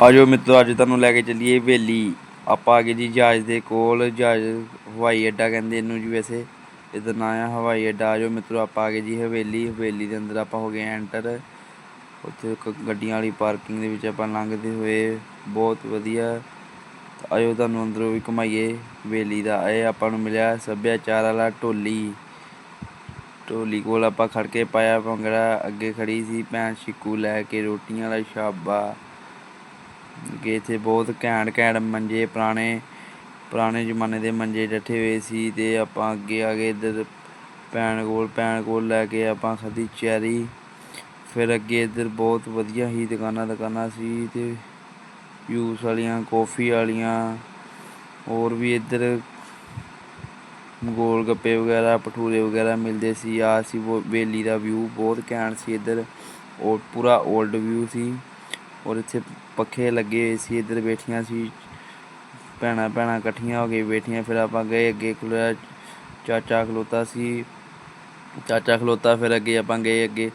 ਆਜੋ ਮਿੱਤਰੋ, ਅੱਜ ਤੁਹਾਨੂੰ ਲੈ ਕੇ ਚੱਲੀਏ ਹਵੇਲੀ। ਆਪਾਂ ਆ ਗਏ ਜੀ ਜਹਾਜ਼ ਦੇ ਕੋਲ, ਜਹਾਜ਼ ਹਵਾਈ ਅੱਡਾ ਕਹਿੰਦੇ ਇਹਨੂੰ ਜੀ ਵੈਸੇ। ਇਹਦਾ ਨਾਂ ਆ ਹਵਾਈ ਅੱਡਾ। ਆਜੋ ਮਿੱਤਰੋ, ਆਪਾਂ ਆ ਗਏ ਜੀ ਹਵੇਲੀ। ਹਵੇਲੀ ਦੇ ਅੰਦਰ ਆਪਾਂ ਹੋ ਗਏ ਐਂਟਰ। ਉੱਥੇ ਇੱਕ ਗੱਡੀਆਂ ਵਾਲੀ ਪਾਰਕਿੰਗ ਦੇ ਵਿੱਚ ਆਪਾਂ ਲੰਘਦੇ ਹੋਏ, ਬਹੁਤ ਵਧੀਆ। ਆਜੋ ਤੁਹਾਨੂੰ ਅੰਦਰੋਂ ਵੀ ਘੁਮਾਈਏ ਹਵੇਲੀ ਦਾ। ਇਹ ਆਪਾਂ ਨੂੰ ਮਿਲਿਆ ਸੱਭਿਆਚਾਰ ਵਾਲਾ ਢੋਲੀ। ਢੋਲੀ ਕੋਲ ਆਪਾਂ ਖੜ ਕੇ ਪਾਇਆ ਭੰਗੜਾ। ਅੱਗੇ ਖੜੀ ਸੀ ਭੈਣ ਸ਼ਿਕੂ ਲੈ ਕੇ ਰੋਟੀਆਂ ਵਾਲਾ ਛਾਬਾ ਅੱਗੇ ਇੱਥੇ ਬਹੁਤ ਘੈਂਟ ਘੈਂਟ ਮੰਜੇ, ਪੁਰਾਣੇ ਪੁਰਾਣੇ ਜ਼ਮਾਨੇ ਦੇ ਮੰਜੇ ਡੱਠੇ ਹੋਏ ਸੀ ਤੇ ਆਪਾਂ ਅੱਗੇ ਆ ਗਏ ਇੱਧਰ ਭੈਣ ਕੋਲ ਭੈਣ ਕੋਲ ਲੈ ਕੇ ਆਪਾਂ ਖਾਧੀ ਚੈਰੀ। ਫਿਰ ਅੱਗੇ ਇੱਧਰ ਬਹੁਤ ਵਧੀਆ ਹੀ ਦੁਕਾਨਾਂ ਦੁਕਾਨਾਂ ਸੀ ਤੇ ਜੂਸ ਵਾਲੀਆਂ, ਕੌਫੀ ਵਾਲੀਆਂ, ਹੋਰ ਵੀ ਇੱਧਰ ਗੋਲ ਗੱਪੇ ਵਗੈਰਾ, ਭਟੂਰੇ ਵਗੈਰਾ ਮਿਲਦੇ ਸੀ। ਆ ਸੀ ਉਹ ਵੇਲੀ ਦਾ ਵਿਊ ਬਹੁਤ ਘੈਂਟ ਸੀ ਇੱਧਰ। ਉਹ ਪੂਰਾ 올ਡ ਵਿਊ ਸੀ। ਔਰ ਇੱਥੇ ਪੱਖੇ ਲੱਗੇ ਹੋਏ ਸੀ, ਇੱਧਰ ਬੈਠੀਆਂ ਸੀ, ਭੈਣਾਂ ਭੈਣਾਂ ਇਕੱਠੀਆਂ ਹੋ ਕੇ ਬੈਠੀਆਂ, ਫਿਰ ਆਪਾਂ ਗਏ ਅੱਗੇ ਖਲੋਇਆ ਚਾਚਾ ਖਲੋਤਾ ਸੀ, ਚਾਚਾ ਖਲੋਤਾ ਫਿਰ ਅੱਗੇ ਆਪਾਂ ਗਏ ਅੱਗੇ,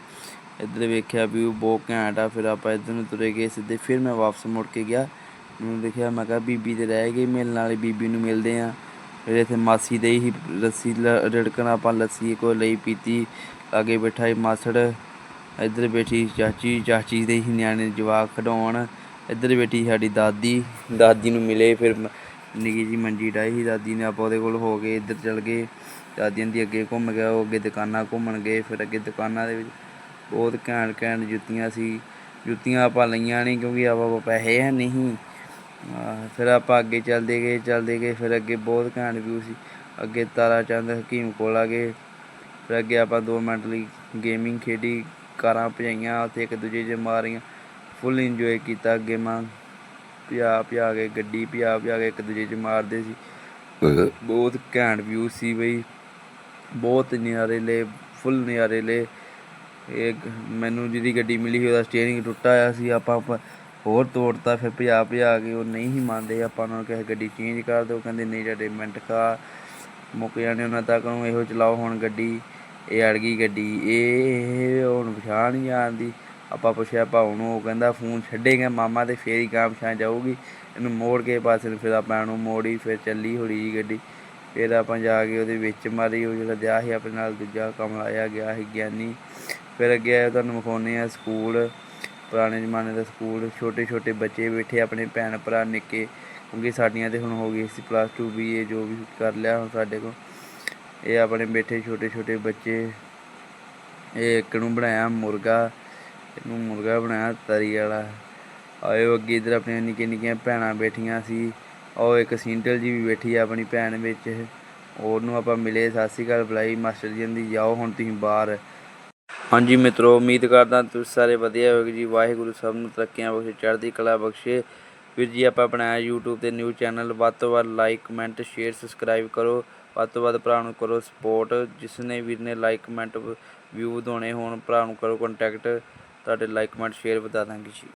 ਇੱਧਰ ਵੇਖਿਆ ਵਿਊ ਬਹੁਤ ਘੈਂਟ ਆ, ਫਿਰ ਆਪਾਂ ਇੱਧਰ ਨੂੰ ਤੁਰੇ ਗਏ ਸਿੱਧੇ, ਫਿਰ ਮੈਂ ਵਾਪਸ ਮੁੜ ਕੇ ਗਿਆ, ਮੈਨੂੰ ਦੇਖਿਆ, ਮੈਂ ਕਿਹਾ ਬੀਬੀ ਤੇ ਰਹਿ ਗਈ ਮਿਲਣ ਵਾਲੀ, ਬੀਬੀ ਨੂੰ ਮਿਲਦੇ ਆ ਫਿਰ ਇੱਥੇ ਮਾਸੀ ਦੇ ਹੀ ਲੱਸੀ ਲ- ਰਿੜਕਣ ਆਪਾਂ ਲੱਸੀ ਕੋ ਲਈ ਪੀਤੀ ਅੱਗੇ ਬੈਠਾ ਸੀ ਮਾਸੜ ਇੱਧਰ ਬੈਠੀ ਚਾਚੀ ਚਾਚੀ ਦੇ ਹੀ ਨਿਆਣੇ ਜਵਾਕ ਖਡਾਉਣ ਇੱਧਰ ਬੈਠੀ ਸਾਡੀ ਦਾਦੀ ਦਾਦੀ ਨੂੰ ਮਿਲੇ ਫਿਰ ਮ- ਨਿੱਕੀ ਜੀ ਮੰਜੀ ਡਾਈ ਸੀ, ਦਾਦੀ ਨੇ ਆਪਾਂ ਉਹਦੇ ਕੋਲ ਹੋ ਗਏ ਇੱਧਰ ਚਲ ਗਏ। ਦਾਦੀਆਂ ਦੀ ਅੱਗੇ ਘੁੰਮ ਗਿਆ, ਉਹ ਅੱਗੇ ਦੁਕਾਨਾਂ ਘੁੰਮਣ ਗਏ, ਫਿਰ ਅੱਗੇ ਦੁਕਾਨਾਂ ਦੇ ਵਿੱਚ ਬਹੁਤ ਘੈਂਟ ਘੈਂਟ ਜੁੱਤੀਆਂ ਸੀ। ਜੁੱਤੀਆਂ ਆਪਾਂ ਲਈਆਂ ਨਹੀਂ ਕਿਉਂਕਿ ਆਪਾਂ ਕੋਲ ਪੈਸੇ ਹੈ ਨਹੀਂ। ਫਿਰ ਆਪਾਂ ਅੱਗੇ ਚੱਲਦੇ ਗਏ ਚੱਲਦੇ ਗਏ, ਫਿਰ ਅੱਗੇ ਬਹੁਤ ਘੈਂਟ ਵਿਊ ਸੀ। ਅੱਗੇ ਤਾਰਾ ਚੰਦ ਹਕੀਮ ਕੋਲ ਆ ਗਏ। ਫਿਰ ਅੱਗੇ ਆਪਾਂ 2 ਮਿੰਟ ਲਈ ਗੇਮਿੰਗ ਖੇਡੀ। ਕਾਰਾਂ ਭਜਾਈਆਂ, ਉੱਥੇ ਇੱਕ ਦੂਜੇ 'ਚ ਮਾਰੀਆਂ। ਫੁੱਲ ਇੰਜੋਏ ਕੀਤਾ ਗੇਮਾਂ ਪਿਆ ਪਿਆ ਕੇ ਗੱਡੀ ਪਿਆ ਪਿਆ ਕੇ ਇੱਕ ਦੂਜੇ 'ਚ ਮਾਰਦੇ ਸੀ। ਬਹੁਤ ਘੈਂਟ ਵਿਊ ਸੀ ਬਈ। ਬਹੁਤ ਨਜ਼ਾਰੇ ਲਏ ਫੁੱਲ ਨਜ਼ਾਰੇ ਲਏ ਇਹ ਮੈਨੂੰ ਜਿਹਦੀ ਗੱਡੀ ਮਿਲੀ ਸੀ, ਉਹਦਾ ਸਟੀਅਰਿੰਗ ਟੁੱਟਾ ਹੋਇਆ ਸੀ। ਆਪਾਂ ਹੋਰ ਤੋੜਤਾ, ਫਿਰ ਭਜਾ ਭਜਾ ਕੇ ਉਹ ਨਹੀਂ ਹੀ ਮੰਨਦੇ। ਆਪਾਂ ਉਹਨਾਂ ਨੂੰ ਕਿਹਾ, ਗੱਡੀ ਚੇਂਜ ਕਰ ਦਿਓ। ਕਹਿੰਦੇ, ਨਹੀਂ, ਤੁਹਾਡੇ ਮਿੰਟ ਖਾ। ਮੁੱਕ ਜਾਣੇ ਉਹਨਾਂ ਤੱਕ ਨੂੰ ਇਹੋ ਚਲਾਓ ਹੁਣ ਗੱਡੀ। ਇਹ ਅੜ ਗਈ ਗੱਡੀ, ਇਹ ਹੁਣ ਪਛਾਣ ਨਹੀਂ ਆਉਂਦੀ। ਆਪਾਂ ਪੁੱਛਿਆ ਭਾਉ ਨੂੰ ਉਹ ਕਹਿੰਦਾ, ਫੋਨ ਛੱਡੇਗਾ ਮਾਮਾ ਤੇ ਫੇਰ ਹੀ ਗਾਂ ਪਛਾਣ ਜਾਊਗੀ। ਇਹਨੂੰ ਮੋੜ ਕੇ ਪਾਸੇ ਨੂੰ ਫਿਰ ਆਪਾਂ ਨੂੰ ਮੋੜੀ, ਫਿਰ ਚੱਲੀ ਹੌਲੀ ਜੀ ਗੱਡੀ। ਫਿਰ ਆਪਾਂ ਜਾ ਕੇ ਉਹਦੇ ਵਿੱਚ ਮਾਰੀ, ਉਹ ਜਿਹੜਾ ਦਿਆ ਸੀ ਆਪਣੇ ਨਾਲ ਦੂਜਾ ਕੰਮ ਲਾਇਆ ਗਿਆ ਸੀ ਗਿਆਨੀ। ਫਿਰ ਅੱਗੇ ਆਇਆ ਤੁਹਾਨੂੰ ਵਿਖਾਉਂਦੇ ਆ ਸਕੂਲ, ਪੁਰਾਣੇ ਜ਼ਮਾਨੇ ਦਾ ਸਕੂਲ। ਛੋਟੇ ਛੋਟੇ ਬੱਚੇ ਬੈਠੇ ਆਪਣੇ ਭੈਣ ਭਰਾ ਨਿੱਕੇ। ਕਿਉਂਕਿ ਸਾਡੀਆਂ ਤੇ ਹੁਣ ਹੋ ਗਈ ਸੀ ਪਲੱਸ 2 ਵੀ ਇਹ ਜੋ ਵੀ ਕਰ ਲਿਆ ਹੁਣ ਸਾਡੇ ਕੋਲ। ਇਹ ਆਪਣੇ ਬੈਠੇ ਛੋਟੇ ਛੋਟੇ ਬੱਚੇ, ਇਹ ਇੱਕ ਨੂੰ ਬਣਾਇਆ ਮੁਰਗਾ, ਇਹਨੂੰ ਮੁਰਗਾ ਬਣਾਇਆ ਤਰੀ ਵਾਲਾ। ਆਇਓ ਅੱਗੇ ਇਧਰ ਆਪਣੀਆਂ ਨਿੱਕੀਆਂ ਨਿੱਕੀਆਂ ਭੈਣਾਂ ਬੈਠੀਆਂ ਸੀ। ਉਹ ਇੱਕ ਸਿੰਟਲ ਜੀ ਵੀ ਬੈਠੀ ਆ ਆਪਣੀ ਭੈਣ ਵਿੱਚ। ਉਹਨੂੰ ਆਪਾਂ ਮਿਲੇ, ਸਤਿ ਸ਼੍ਰੀ ਅਕਾਲ ਬੁਲਾਈ, ਮਾਸਟਰ ਜੀ ਦੀ ਜਾਓ ਹੁਣ ਤੁਸੀਂ ਬਾਹਰ। ਹਾਂਜੀ ਮਿੱਤਰੋ, ਉਮੀਦ ਕਰਦਾ ਤੁਸੀਂ ਸਾਰੇ ਵਧੀਆ ਹੋਗੇ ਜੀ। ਵਾਹਿਗੁਰੂ ਸਭ ਨੂੰ ਤਰੱਕੀਆਂ ਬਖਸ਼ੇ, ਚੜ੍ਹਦੀ ਕਲਾ ਬਖਸ਼ੇ। ਵੀਰ ਜੀ, ਆਪਾਂ ਬਣਾਇਆ YouTube ਤੇ ਨਿਊ ਚੈਨਲ ਵੱਧ ਤੋਂ ਵੱਧ ਲਾਈਕ ਕਮੈਂਟ ਸ਼ੇਅਰ ਸਬਸਕ੍ਰਾਈਬ ਕਰੋ। ਵੱਧ ਤੋਂ ਵੱਧ ਭਰਾ ਨੂੰ ਕਰੋ ਸਪੋਰਟ ਜਿਸ ਨੇ ਵੀਰ ਨੇ ਲਾਈਕ ਕਮੈਂਟ ਵਿਊ ਵਧਾਉਣੇ ਹੋਣ, ਭਰਾ ਨੂੰ ਕਰੋ ਕੰਟੈਕਟ ਤੁਹਾਡੇ ਲਾਈਕ ਕਮੈਂਟ ਸ਼ੇਅਰ ਵਧਾ ਦਾਂਗੇ ਜੀ।